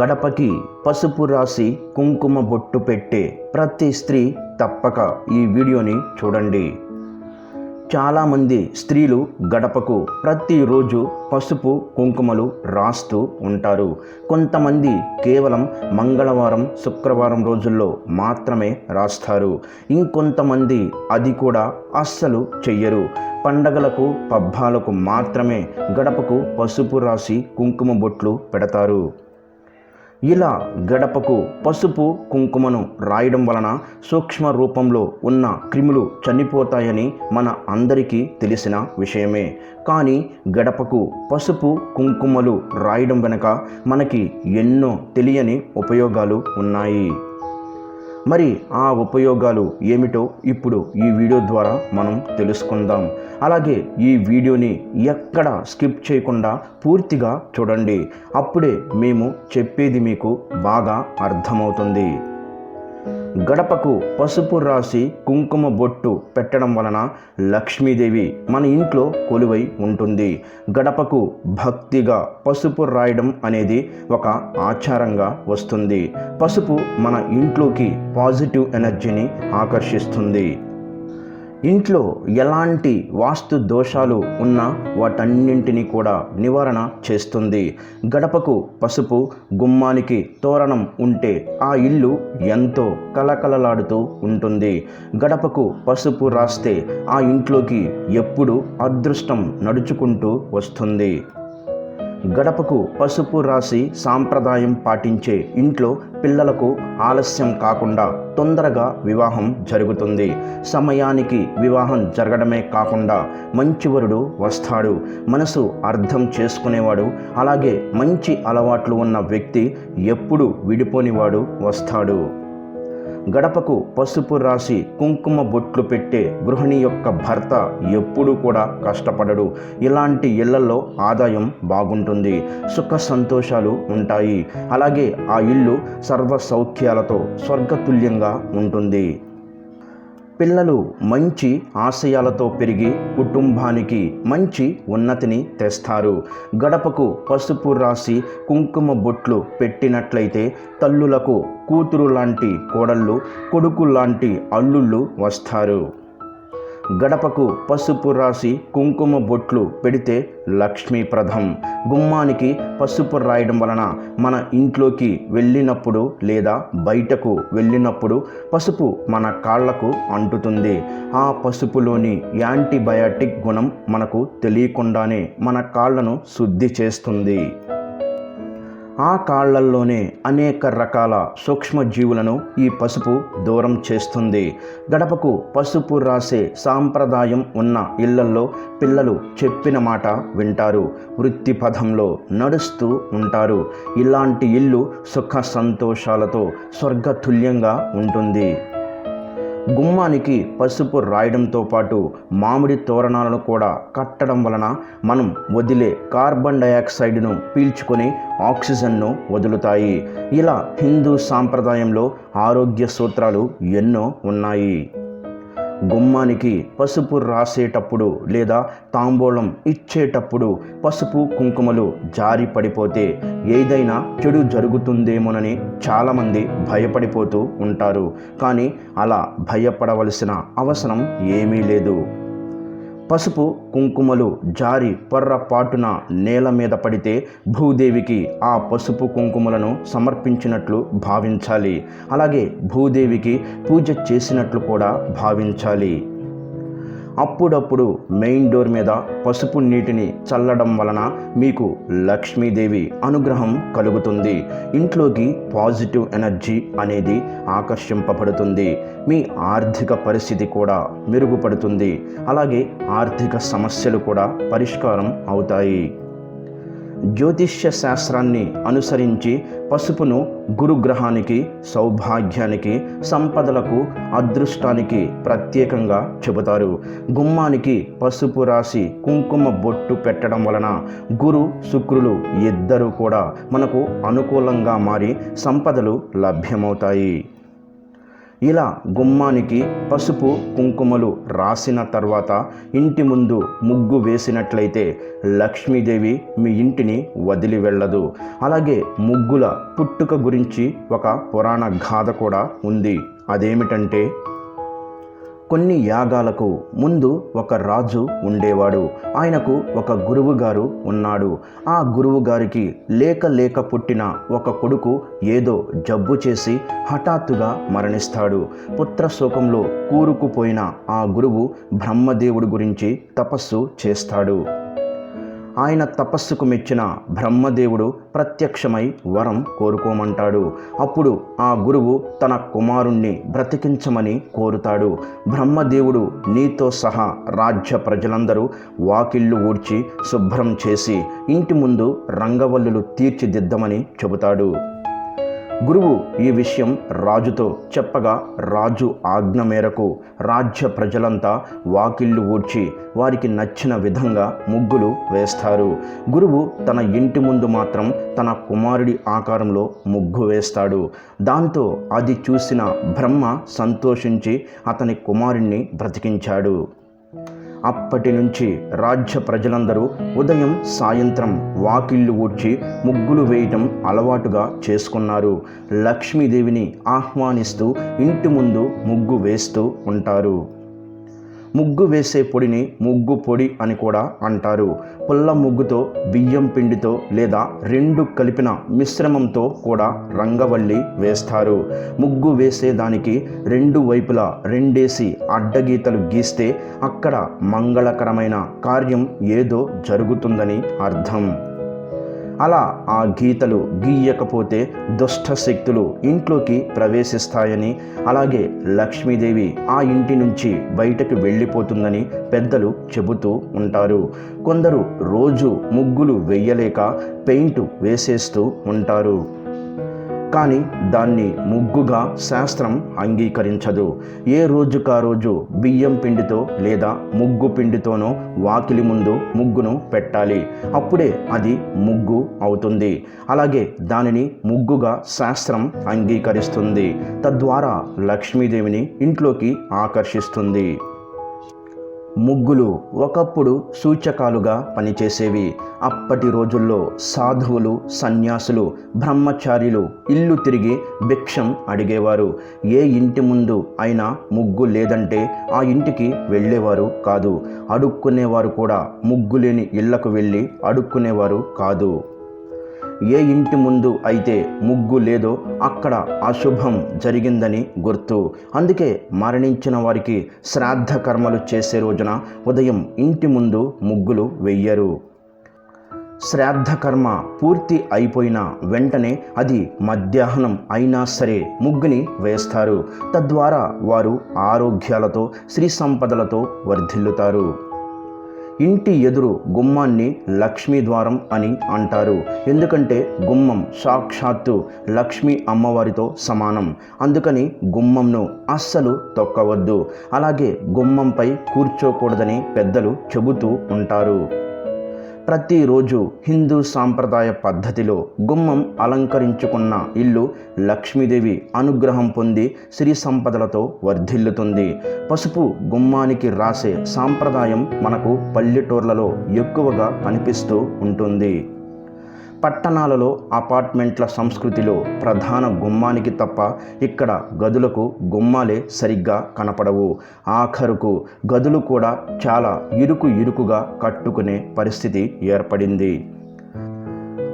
గడపకి పసుపు రాసి కుంకుమ బొట్టు పెట్టే ప్రతి స్త్రీ తప్పక ఈ వీడియోని చూడండి. చాలామంది స్త్రీలు గడపకు ప్రతిరోజు పసుపు కుంకుమలు రాస్తూ ఉంటారు. కొంతమంది కేవలం మంగళవారం శుక్రవారం రోజుల్లో మాత్రమే రాస్తారు. ఇంకొంతమంది అది కూడా అస్సలు చెయ్యరు. పండగలకు పబ్బాలకు మాత్రమే గడపకు పసుపు రాసి కుంకుమ బొట్లు పెడతారు. ఇలా గడపకు పసుపు కుంకుమను రాయడం వలన సూక్ష్మ రూపంలో ఉన్న క్రిములు చనిపోతాయని మన అందరికీ తెలిసిన విషయమే. కానీ గడపకు పసుపు కుంకుమలు రాయడం వెనుక మనకి ఎన్నో తెలియని ఉపయోగాలు ఉన్నాయి. మరి ఆ ఉపయోగాలు ఏమిటో ఇప్పుడు ఈ వీడియో ద్వారా మనం తెలుసుకుందాం. అలాగే ఈ వీడియోని ఎక్కడ స్కిప్ చేయకుండా పూర్తిగా చూడండి. అప్పుడే మేము చెప్పేది మీకు బాగా అర్థమవుతుంది. గడపకు పసుపు రాసి కుంకుమ బొట్టు పెట్టడం వలన లక్ష్మీదేవి మన ఇంట్లో కొలువై ఉంటుంది. గడపకు భక్తిగా పసుపు రాయడం అనేది ఒక ఆచారంగా వస్తుంది. పసుపు మన ఇంట్లోకి పాజిటివ్ ఎనర్జీని ఆకర్షిస్తుంది. ఇంట్లో ఎలాంటి వాస్తు దోషాలు ఉన్నా వాటన్నింటినీ కూడా నివారణ చేస్తుంది. గడపకు పసుపు గుమ్మానికి తోరణం ఉంటే ఆ ఇల్లు ఎంతో కలకలలాడుతూ ఉంటుంది. గడపకు పసుపు రాస్తే ఆ ఇంట్లోకి ఎప్పుడు అదృష్టం నడుచుకుంటూ వస్తుంది. గడపకు పసుపు రాసి సాంప్రదాయం పాటించే ఇంట్లో పిల్లలకు ఆలస్యం కాకుండా తొందరగా వివాహం జరుగుతుంది. సమయానికి వివాహం జరగడమే కాకుండా మంచి వరుడు వస్తాడు. మనసు అర్థం చేసుకునేవాడు అలాగే మంచి అలవాట్లు ఉన్న వ్యక్తి ఎప్పుడు విడిపోనివాడు వస్తాడు. గడపకు పసుపు రాసి కుంకుమ బొట్లు పెట్టే గృహిణి యొక్క భర్త ఎప్పుడూ కూడా కష్టపడడు. ఇలాంటి ఇళ్ళలో ఆదాయం బాగుంటుంది. సుఖ సంతోషాలు ఉంటాయి. అలాగే ఆ ఇల్లు సర్వ సౌఖ్యాలతో స్వర్గతుల్యంగా ఉంటుంది. పిల్లలు మంచి ఆశయాలతో పెరిగి కుటుంబానికి మంచి ఉన్నతిని తెస్తారు. గడపకు పసుపు రాసి కుంకుమ బొట్లు పెట్టినట్లయితే తల్లులకు కూతురు లాంటి కోడళ్ళు కొడుకు లాంటి అల్లుళ్ళు వస్తారు. గడపకు పసుపు రాసి కుంకుమ బొట్లు పెడితే లక్ష్మీప్రదం గుమ్మానికి పసుపు రాయడం వలన మన ఇంట్లోకి వెళ్ళినప్పుడు లేదా బయటకు వెళ్ళినప్పుడు పసుపు మన కాళ్ళకు అంటుతుంది. ఆ పసుపులోని యాంటీబయాటిక్ గుణం మనకు తెలియకుండానే మన కాళ్ళను శుద్ధి చేస్తుంది. ఆ కాళ్ళల్లోనే అనేక రకాల సూక్ష్మజీవులను ఈ పసుపు దూరం చేస్తుంది. గడపకు పసుపు రాసే సాంప్రదాయం ఉన్న ఇళ్ళల్లో పిల్లలు చెప్పిన మాట వింటారు. వృత్తి పదంలో నడుస్తూ ఉంటారు. ఇలాంటి ఇల్లు సుఖ సంతోషాలతో స్వర్గతుల్యంగా ఉంటుంది. గుమ్మానికి పసుపు రాయడంతో పాటు మామిడి తోరణాలను కూడా కట్టడం వలన మనం వదిలే కార్బన్ డయాక్సైడ్ను పీల్చుకొని ఆక్సిజన్ను వదులుతాయి. ఇలా హిందూ సాంప్రదాయంలో ఆరోగ్య సూత్రాలు ఎన్నో ఉన్నాయి. గుమ్మానికి పసుపు రాసేటప్పుడు లేదా తాంబూలం ఇచ్చేటప్పుడు పసుపు కుంకుమలు జారి పడిపోతే ఏదైనా చెడు జరుగుతుందేమోనని చాలామంది భయపడిపోతూ ఉంటారు. కానీ అలా భయపడవలసిన అవసరం ఏమీ లేదు. పసుపు కుంకుమలు జారి పొర్రపాటున నేల మీద పడితే భూదేవికి ఆ పసుపు కుంకుమలను సమర్పించినట్లు భావించాలి. అలాగే భూదేవికి పూజ చేసినట్లు కూడా భావించాలి. అప్పుడప్పుడు మెయిన్ డోర్ మీద పసుపు నీటిని చల్లడం వలన మీకు లక్ష్మీదేవి అనుగ్రహం కలుగుతుంది. ఇంట్లోకి పాజిటివ్ ఎనర్జీ అనేది ఆకర్షింపబడుతుంది. మీ ఆర్థిక పరిస్థితి కూడా మెరుగుపడుతుంది. అలాగే ఆర్థిక సమస్యలు కూడా పరిష్కారం అవుతాయి. జ్యోతిష్య శాస్త్రాన్ని అనుసరించి పసుపును గురుగ్రహానికి సౌభాగ్యానికి సంపదలకు అదృష్టానికి ప్రత్యేకంగా చెబుతారు. గుమ్మానికి పసుపు రాసి కుంకుమ బొట్టు పెట్టడం వలన గురు శుక్రులు ఇద్దరూ కూడా మనకు అనుకూలంగా మారి సంపదలు లభ్యమవుతాయి. ఇలా గుమ్మానికి పసుపు కుంకుమలు రాసిన తర్వాత ఇంటి ముందు ముగ్గు వేసినట్లయితే లక్ష్మీదేవి మీ ఇంటిని వదిలి వెళ్ళదు. అలాగే ముగ్గుల పుట్టుక గురించి ఒక పురాణ గాథ కూడా ఉంది. అదేమిటంటే కొన్ని యాగాలకు ముందు ఒక రాజు ఉండేవాడు. ఆయనకు ఒక గురువుగారు ఉన్నాడు. ఆ గురువుగారికి లేక లేక పుట్టిన ఒక కొడుకు ఏదో జబ్బు చేసి హఠాత్తుగా మరణిస్తాడు. పుత్రశోకంలో కూరుకుపోయిన ఆ గురువు బ్రహ్మదేవుడు గురించి తపస్సు చేస్తాడు. ఆయన తపస్సుకు మెచ్చిన బ్రహ్మదేవుడు ప్రత్యక్షమై వరం కోరుకోమంటాడు. అప్పుడు ఆ గురువు తన కుమారుణ్ణి బ్రతికించమని కోరుతాడు. బ్రహ్మదేవుడు నీతో సహా రాజ్య ప్రజలందరూ వాకిళ్ళు ఊడ్చి శుభ్రం చేసి ఇంటి ముందు రంగవల్లులు తీర్చిదిద్దమని చెబుతాడు. గురువు ఈ విషయం రాజుతో చెప్పగా రాజు ఆజ్ఞ మేరకు రాజ్య ప్రజలంతా వాకిళ్ళు ఊడ్చి వారికి నచ్చిన విధంగా ముగ్గులు వేస్తారు. గురువు తన ఇంటి ముందు మాత్రం తన కుమారుడి ఆకారంలో ముగ్గు వేస్తాడు. దాంతో అది చూసిన బ్రహ్మ సంతోషించి అతని కుమారుణ్ణి బ్రతికించాడు. అప్పటి నుంచి రాజ్య ప్రజలందరూ ఉదయం సాయంత్రం వాకిళ్ళు ఊడ్చి ముగ్గులు వేయటం అలవాటుగా చేసుకున్నారు. లక్ష్మీదేవిని ఆహ్వానిస్తూ ఇంటి ముందు ముగ్గు వేస్తూ ఉంటారు. ముగ్గు వేసే పొడిని ముగ్గు పొడి అని కూడా అంటారు. పుల్ల ముగ్గుతో బియ్యం పిండితో లేదా రెండు కలిపిన మిశ్రమంతో కూడా రంగవల్లి వేస్తారు. ముగ్గు వేసేదానికి రెండు వైపులా రెండేసి అడ్డగీతలు గీస్తే అక్కడ మంగళకరమైన కార్యం ఏదో జరుగుతుందని అర్థం. అలా ఆ గీతలు గీయకపోతే దుష్ట శక్తులు ఇంట్లోకి ప్రవేశిస్తాయని అలాగే లక్ష్మీదేవి ఆ ఇంటి నుంచి బయటకు వెళ్ళిపోతుందని పెద్దలు చెబుతూ ఉంటారు. కొందరు రోజు ముగ్గులు వెయ్యలేక పెయింట్ వేసేస్తూ ఉంటారు. కానీ దాన్ని ముగ్గుగా శాస్త్రం అంగీకరించదు. ఏ రోజుకా రోజు బియ్యం పిండితో లేదా ముగ్గు పిండితోనో వాకిలి ముందు ముగ్గును పెట్టాలి. అప్పుడే అది ముగ్గు అవుతుంది. అలాగే దానిని ముగ్గుగా శాస్త్రం అంగీకరిస్తుంది. తద్వారా లక్ష్మీదేవిని ఇంట్లోకి ఆకర్షిస్తుంది. ముగ్గులు ఒకప్పుడు సూచకాలుగా పనిచేసేవి. అప్పటి రోజుల్లో సాధువులు సన్యాసులు బ్రహ్మచారిలు ఇల్లు తిరిగి భిక్షం అడిగేవారు. ఏ ఇంటి ముందు అయినా ముగ్గు లేదంటే ఆ ఇంటికి వెళ్ళేవారు కాదు. అడుక్కునేవారు కూడా ముగ్గు లేని ఇళ్ళకు వెళ్ళి అడుక్కునేవారు కాదు. ఏ ఇంటి ముందు అయితే ముగ్గు లేదో అక్కడ అశుభం జరిగిందని గుర్తు. అందుకే మరణించిన వారికి శ్రాద్ధ కర్మలు చేసే రోజున ఉదయం ఇంటి ముందు ముగ్గులు వెయ్యరు. శ్రాద్ధ కర్మ పూర్తి అయిపోయిన వెంటనే అది మధ్యాహ్నం అయినా సరే ముగ్గుని వేస్తారు. తద్వారా వారు ఆరోగ్యాలతో శ్రీ సంపదలతో వర్ధిల్లుతారు. ఇంటి ఎదురు గుమ్మాన్ని లక్ష్మీ ద్వారం అని అంటారు. ఎందుకంటే గుమ్మం సాక్షాత్తు లక్ష్మీ అమ్మవారితో సమానం. అందుకని గుమ్మంను అస్సలు తొక్కవద్దు. అలాగే గుమ్మంపై కూర్చోకూడదని పెద్దలు చెబుతూ ఉంటారు. ప్రతిరోజు హిందూ సాంప్రదాయ పద్ధతిలో గుమ్మం అలంకరించుకున్న ఇల్లు లక్ష్మీదేవి అనుగ్రహం పొంది సిరి సంపదలతో వర్ధిల్లుతుంది. పసుపు గుమ్మానికి రాసే సాంప్రదాయం మనకు పల్లెటూర్లలో ఎక్కువగా కనిపిస్తూ ఉంటుంది. పట్టణాలలో అపార్ట్మెంట్ల సంస్కృతిలో ప్రధాన గుమ్మానికి తప్ప ఇక్కడ గదులకు గుమ్మాలే సరిగ్గా కనపడవు. ఆఖరుకు గదులు కూడా చాలా ఇరుకు ఇరుకుగా కట్టుకునే పరిస్థితి ఏర్పడింది.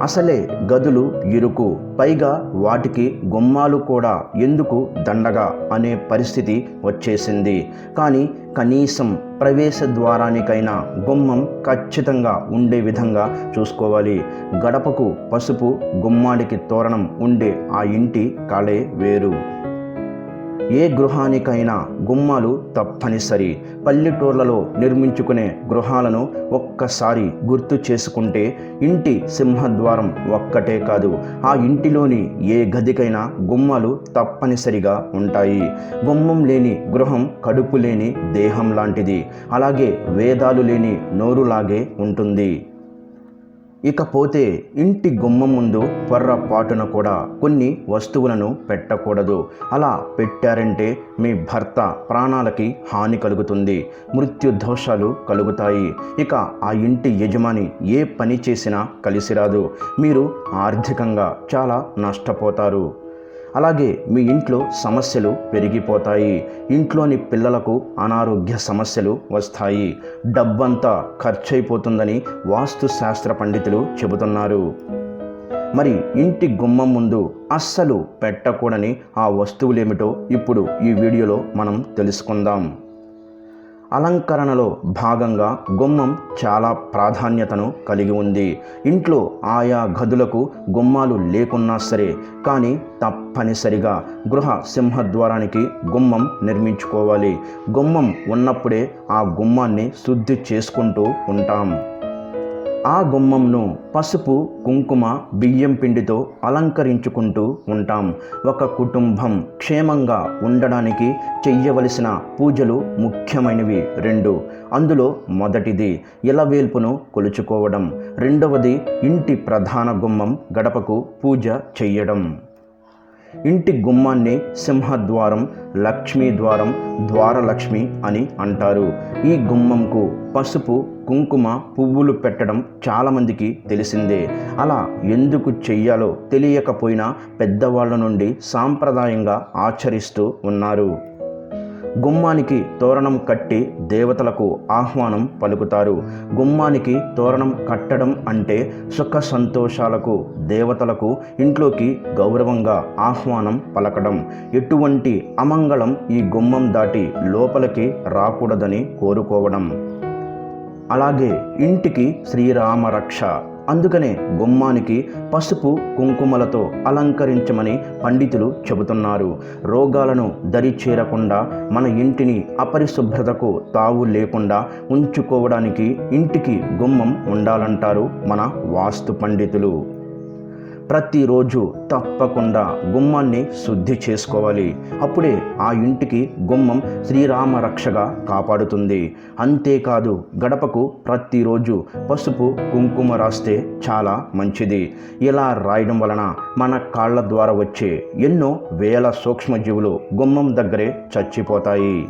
అసలే గదులు ఇరుకు పైగా వాటికి గుమ్మాలు కూడా ఎందుకు దండగా అనే పరిస్థితి వచ్చేసింది. కానీ కనీసం ప్రవేశ ద్వారానికైనా గుమ్మం ఖచ్చితంగా ఉండే విధంగా చూసుకోవాలి. గడపకు పసుపు గుమ్మానికి తోరణం ఉండే ఆ ఇంటి కళే వేరు. ఏ గృహానికైనా గుమ్మాలు తప్పనిసరి. పల్లెటూర్లలో నిర్మించుకునే గృహాలను ఒక్కసారి గుర్తు చేసుకుంటే ఇంటి సింహద్వారం ఒక్కటే కాదు ఆ ఇంటిలోని ఏ గదికైనా గుమ్మాలు తప్పనిసరిగా ఉంటాయి. గుమ్మం లేని గృహం కడుపు లేని దేహం లాంటిది. అలాగే వేదాలు లేని నోరులాగే ఉంటుంది. ఇకపోతే ఇంటి గుమ్మం ముందు పొర్రపాటున కూడా కొన్ని వస్తువులను పెట్టకూడదు. అలా పెట్టారంటే మీ భర్త ప్రాణాలకి హాని కలుగుతుంది మృత్యు దోషాలు కలుగుతాయి. ఇక ఆ ఇంటి యజమాని ఏ పని చేసినా కలిసిరాదు. మీరు ఆర్థికంగా చాలా నష్టపోతారు. అలాగే మీ ఇంట్లో సమస్యలు పెరిగిపోతాయి. ఇంట్లోని పిల్లలకు అనారోగ్య సమస్యలు వస్తాయి. డబ్బంతా ఖర్చయిపోతుందని వాస్తు శాస్త్ర పండితులు చెబుతున్నారు. మరి ఇంటి గుమ్మం ముందు అస్సలు పెట్టకూడని ఆ వస్తువులేమిటో ఇప్పుడు ఈ వీడియోలో మనం తెలుసుకుందాం. అలంకరణలో భాగంగా గుమ్మం చాలా ప్రాధాన్యతను కలిగి ఉంది. ఇంట్లో ఆయా గదులకు గుమ్మాలు లేకున్నా సరే కానీ తప్పనిసరిగా గృహ సింహద్వారానికి గుమ్మం నిర్మించుకోవాలి. గుమ్మం ఉన్నప్పుడే ఆ గుమ్మాన్ని శుద్ధి చేసుకుంటూ ఉంటాం. ఆ గుమ్మంను పసుపు కుంకుమ బియ్యం పిండితో అలంకరించుకుంటూ ఉంటాం. ఒక కుటుంబం క్షేమంగా ఉండడానికి చెయ్యవలసిన పూజలు ముఖ్యమైనవి రెండు. అందులో మొదటిది ఇలవేల్పును కొలుచుకోవడం. రెండవది ఇంటి ప్రధాన గుమ్మం గడపకు పూజ చెయ్యడం. ఇంటి గుమ్మాన్ని సింహద్వారం లక్ష్మీ ద్వారం ద్వారలక్ష్మి అని అంటారు. ఈ గుమ్మంకు పసుపు కుంకుమ పువ్వులు పెట్టడం చాలామందికి తెలిసిందే. అలా ఎందుకు చెయ్యాలో తెలియకపోయినా పెద్దవాళ్ళ నుండి సాంప్రదాయంగా ఆచరిస్తూ ఉన్నారు. గుమ్మానికి తోరణం కట్టి దేవతలకు ఆహ్వానం పలుకుతారు. గుమ్మానికి తోరణం కట్టడం అంటే సుఖ సంతోషాలకు దేవతలకు ఇంట్లోకి గౌరవంగా ఆహ్వానం పలకడం. ఎటువంటి అమంగళం ఈ గుమ్మం దాటి లోపలికి రాకూడదని కోరుకోవడం. అలాగే ఇంటికి శ్రీరామ రక్ష అందుకనే గుమ్మానికి పసుపు కుంకుమలతో అలంకరించమని పండితులు చెబుతున్నారు. రోగాలను దరి చేరకుండా మన ఇంటిని అపరిశుభ్రతకు తావు లేకుండా ఉంచుకోవడానికి ఇంటికి గుమ్మం ఉండాలంటారు మన వాస్తు పండితులు. ప్రతిరోజు తప్పకుండా గుమ్మాన్ని శుద్ధి చేసుకోవాలి. అప్పుడే ఆ ఇంటికి గుమ్మం శ్రీరామ రక్షగా కాపాడుతుంది. అంతేకాదు గడపకు ప్రతిరోజు పసుపు కుంకుమ రాస్తే చాలా మంచిది. ఇలా రాయడం వలన మన కాళ్ళ ద్వారా వచ్చే ఎన్నో వేల సూక్ష్మజీవులు గుమ్మం దగ్గరే చచ్చిపోతాయి.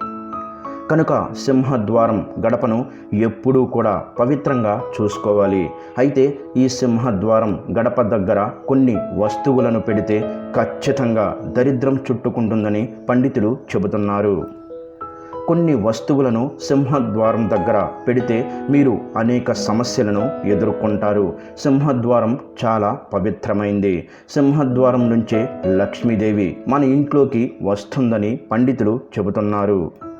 కనుక సింహద్వారం గడపను ఎప్పుడూ కూడా పవిత్రంగా చూసుకోవాలి. అయితే ఈ సింహద్వారం గడప దగ్గర కొన్ని వస్తువులను పెడితే ఖచ్చితంగా దరిద్రం చుట్టుకుంటుందని పండితులు చెబుతున్నారు. కొన్ని వస్తువులను సింహద్వారం దగ్గర పెడితే మీరు అనేక సమస్యలను ఎదుర్కొంటారు. సింహద్వారం చాలా పవిత్రమైంది. సింహద్వారం నుంచే లక్ష్మీదేవి మన ఇంట్లోకి వస్తుందని పండితులు చెబుతున్నారు.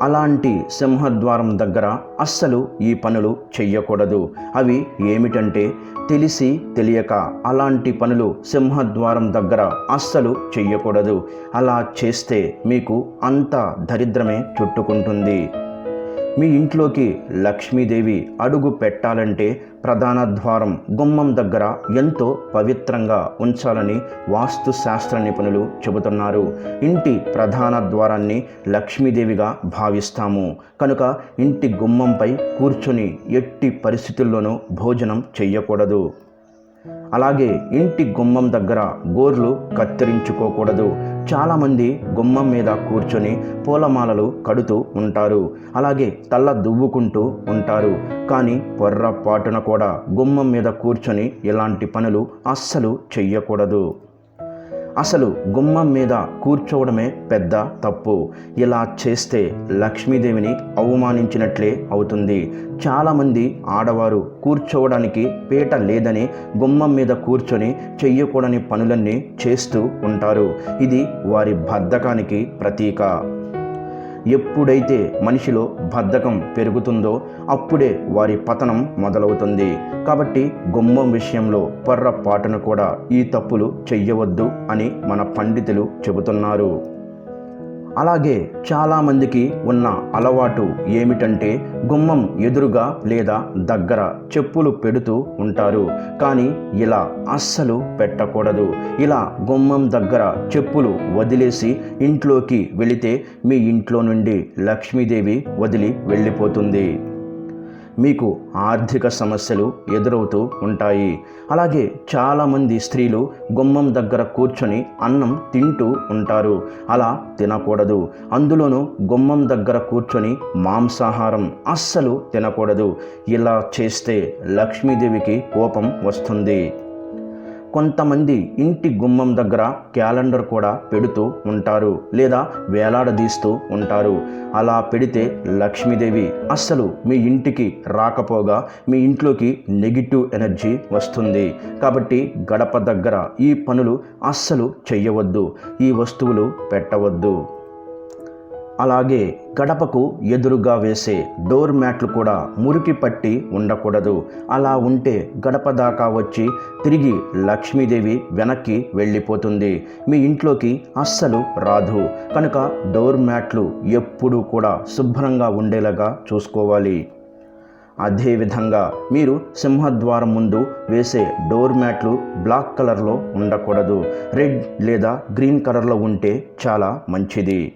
అలాంటి సింహద్వారం దగ్గర అస్సలు ఈ పనులు చెయ్యకూడదు. అవి ఏమిటంటే తెలిసి తెలియక అలాంటి పనులు సింహద్వారం దగ్గర అస్సలు చెయ్యకూడదు. అలా చేస్తే మీకు అంత దరిద్రమే చుట్టుకుంటుంది. మీ ఇంట్లోకి లక్ష్మీదేవి అడుగు పెట్టాలంటే ప్రధాన ద్వారం గుమ్మం దగ్గర ఎంతో పవిత్రంగా ఉంచాలని వాస్తు శాస్త్ర నిపుణులు చెబుతున్నారు. ఇంటి ప్రధాన ద్వారాన్ని లక్ష్మీదేవిగా భావిస్తాము. కనుక ఇంటి గుమ్మంపై కూర్చొని ఎట్టి పరిస్థితుల్లోనూ భోజనం చెయ్యకూడదు. అలాగే ఇంటి గుమ్మం దగ్గర గోర్లు కత్తిరించుకోకూడదు. చాలామంది గుమ్మం మీద కూర్చొని పూలమాలలు కడుతూ ఉంటారు. అలాగే తల్ల దువ్వుకుంటూ ఉంటారు. కానీ పొర్రపాటున కూడా గుమ్మం మీద కూర్చొని ఇలాంటి పనులు అస్సలు చెయ్యకూడదు. అసలు గుమ్మం మీద కూర్చోవడమే పెద్ద తప్పు. ఇలా చేస్తే లక్ష్మీదేవిని అవమానించినట్లే అవుతుంది. చాలామంది ఆడవారు కూర్చోవడానికి పీట లేదని గుమ్మం మీద కూర్చొని చెయ్యకూడని పనులన్నీ చేస్తూ ఉంటారు. ఇది వారి బద్ధకానికి ప్రతీక. ఎప్పుడైతే మనిషిలో బద్ధకం పెరుగుతుందో అప్పుడే వారి పతనం మొదలవుతుంది. కాబట్టి గుమ్మం విషయంలో పొర్రపాటును కూడా ఈ తప్పులు చెయ్యవద్దు అని మన పండితులు చెబుతున్నారు. అలాగే చాలామందికి ఉన్న అలవాటు ఏమిటంటే గుమ్మం ఎదురుగా లేదా దగ్గర చెప్పులు పెడుతూ ఉంటారు. కానీ ఇలా అస్సలు పెట్టకూడదు. ఇలా గుమ్మం దగ్గర చెప్పులు వదిలేసి ఇంట్లోకి వెళితే మీ ఇంట్లో నుండి లక్ష్మీదేవి వదిలి వెళ్ళిపోతుంది. మీకు ఆర్థిక సమస్యలు ఎదురవుతూ ఉంటాయి. అలాగే చాలామంది స్త్రీలు గుమ్మం దగ్గర కూర్చొని అన్నం తింటూ ఉంటారు. అలా తినకూడదు. అందులోనూ గుమ్మం దగ్గర కూర్చొని మాంసాహారం అస్సలు తినకూడదు. ఇలా చేస్తే లక్ష్మీదేవికి కోపం వస్తుంది. కొంతమంది ఇంటి గుమ్మం దగ్గర క్యాలెండర్ కూడా పెడుతూ ఉంటారు లేదా వేలాడదీస్తూ ఉంటారు. అలా పెడితే లక్ష్మీదేవి అస్సలు మీ ఇంటికి రాకపోగా మీ ఇంట్లోకి నెగిటివ్ ఎనర్జీ వస్తుంది. కాబట్టి గడప దగ్గర ఈ పనులు అస్సలు చెయ్యవద్దు. ఈ వస్తువులు పెట్టవద్దు. అలాగే గడపకు ఎదురుగా వేసే డోర్ మ్యాట్లు కూడా మురికి పట్టి ఉండకూడదు. అలా ఉంటే గడప దాకా వచ్చి తిరిగి లక్ష్మీదేవి వెనక్కి వెళ్ళిపోతుంది. మీ ఇంట్లోకి అస్సలు రాదు. కనుక డోర్ మ్యాట్లు ఎప్పుడూ కూడా శుభ్రంగా ఉండేలాగా చూసుకోవాలి. అదేవిధంగా మీరు సింహద్వారం ముందు వేసే డోర్ మ్యాట్లు బ్లాక్ కలర్లో ఉండకూడదు. రెడ్ లేదా గ్రీన్ కలర్లో ఉంటే చాలా మంచిది.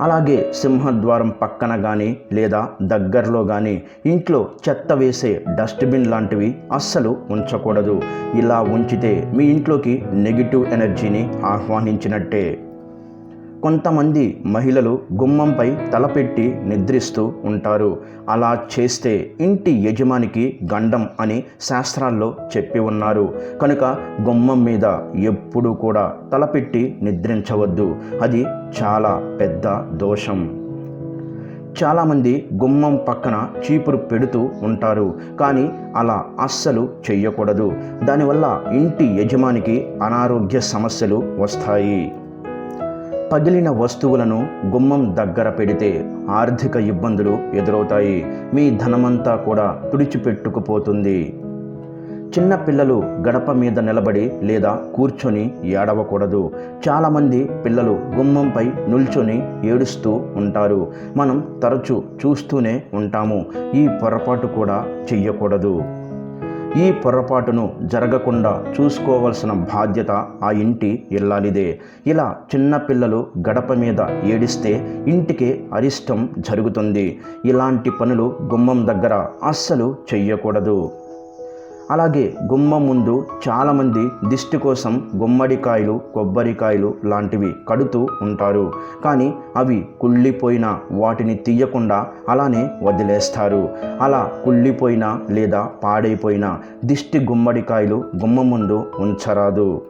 అలాగే సింహద్వారం పక్కన కానీ లేదా దగ్గరలో కానీ ఇంట్లో చెత్త వేసే డస్ట్బిన్ లాంటివి అస్సలు ఉంచకూడదు. ఇలా ఉంచితే మీ ఇంట్లోకి నెగిటివ్ ఎనర్జీని ఆహ్వానించినట్టే. కొంతమంది మహిళలు గుమ్మంపై తలపెట్టి నిద్రిస్తూ ఉంటారు. అలా చేస్తే ఇంటి యజమానికి గండం అని శాస్త్రాల్లో చెప్పి ఉన్నారు. కనుక గుమ్మం మీద ఎప్పుడూ కూడా తలపెట్టి నిద్రించవద్దు. అది చాలా పెద్ద దోషం. చాలామంది గుమ్మం పక్కన చీపురు పెడుతూ ఉంటారు. కానీ అలా అస్సలు చెయ్యకూడదు. దానివల్ల ఇంటి యజమానికి అనారోగ్య సమస్యలు వస్తాయి. పగిలిన వస్తువులను గుమ్మం దగ్గర పెడితే ఆర్థిక ఇబ్బందులు ఎదురవుతాయి. మీ ధనమంతా కూడా తుడిచిపెట్టుకుపోతుంది. చిన్నపిల్లలు గడప మీద నిలబడి లేదా కూర్చొని ఏడవకూడదు. చాలామంది పిల్లలు గుమ్మంపై నిల్చొని ఏడుస్తూ ఉంటారు. మనం తరచూ చూస్తూనే ఉంటాము. ఈ పొరపాటు కూడా చెయ్యకూడదు. ఈ పొరపాటును జరగకుండా చూసుకోవాల్సిన బాధ్యత ఆ ఇంటి ఇల్లాలిదే. ఇలా చిన్నపిల్లలు గడప మీద ఏడిస్తే ఇంటికే అరిష్టం జరుగుతుంది. ఇలాంటి పనులు గుమ్మం దగ్గర అస్సలు చెయ్యకూడదు. అలాగే గుమ్మం ముందు చాలామంది దిష్టి కోసం గుమ్మడికాయలు కొబ్బరికాయలు లాంటివి కడుతూ ఉంటారు. కానీ అవి కుళ్ళిపోయిన వాటిని తీయకుండా అలానే వదిలేస్తారు. అలా కుళ్ళిపోయిన లేదా పాడైపోయిన దిష్టి గుమ్మడికాయలు గుమ్మ ముందు ఉంచరాదు.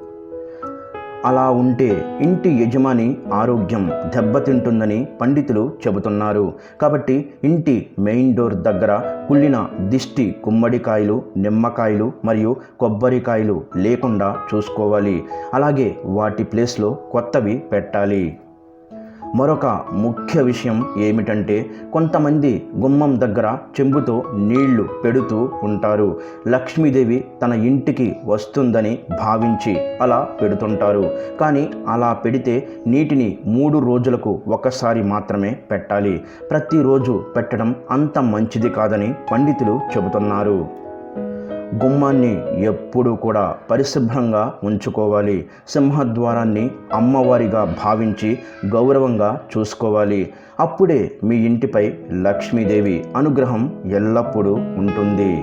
అలా ఉంటే ఇంటి యజమాని ఆరోగ్యం దెబ్బతింటుందని పండితులు చెబుతున్నారు. కాబట్టి ఇంటి మెయిన్ డోర్ దగ్గర కుళ్ళిన దిష్టి గుమ్మడికాయలు నిమ్మకాయలు మరియు కొబ్బరికాయలు లేకుండా చూసుకోవాలి. అలాగే వాటి ప్లేస్లో కొత్తవి పెట్టాలి. మరొక ముఖ్య విషయం ఏమిటంటే కొంతమంది గుమ్మం దగ్గర చెంబుతో నీళ్ళు పెడుతూ ఉంటారు. లక్ష్మీదేవి తన ఇంటికి వస్తుందని భావించి అలా పెడుతుంటారు. కానీ అలా పెడితే నీటిని మూడు రోజులకు ఒకసారి మాత్రమే పెట్టాలి. ప్రతిరోజు పెట్టడం అంత మంచిది కాదని పండితులు చెబుతున్నారు. గుమ్మాన్ని ఎప్పుడూ కూడా పరిశుభ్రంగా ఉంచుకోవాలి. సింహద్వారాన్ని అమ్మవారిగా భావించి గౌరవంగా చూసుకోవాలి. అప్పుడే మీ ఇంటిపై లక్ష్మీదేవి అనుగ్రహం ఎల్లప్పుడూ ఉంటుంది.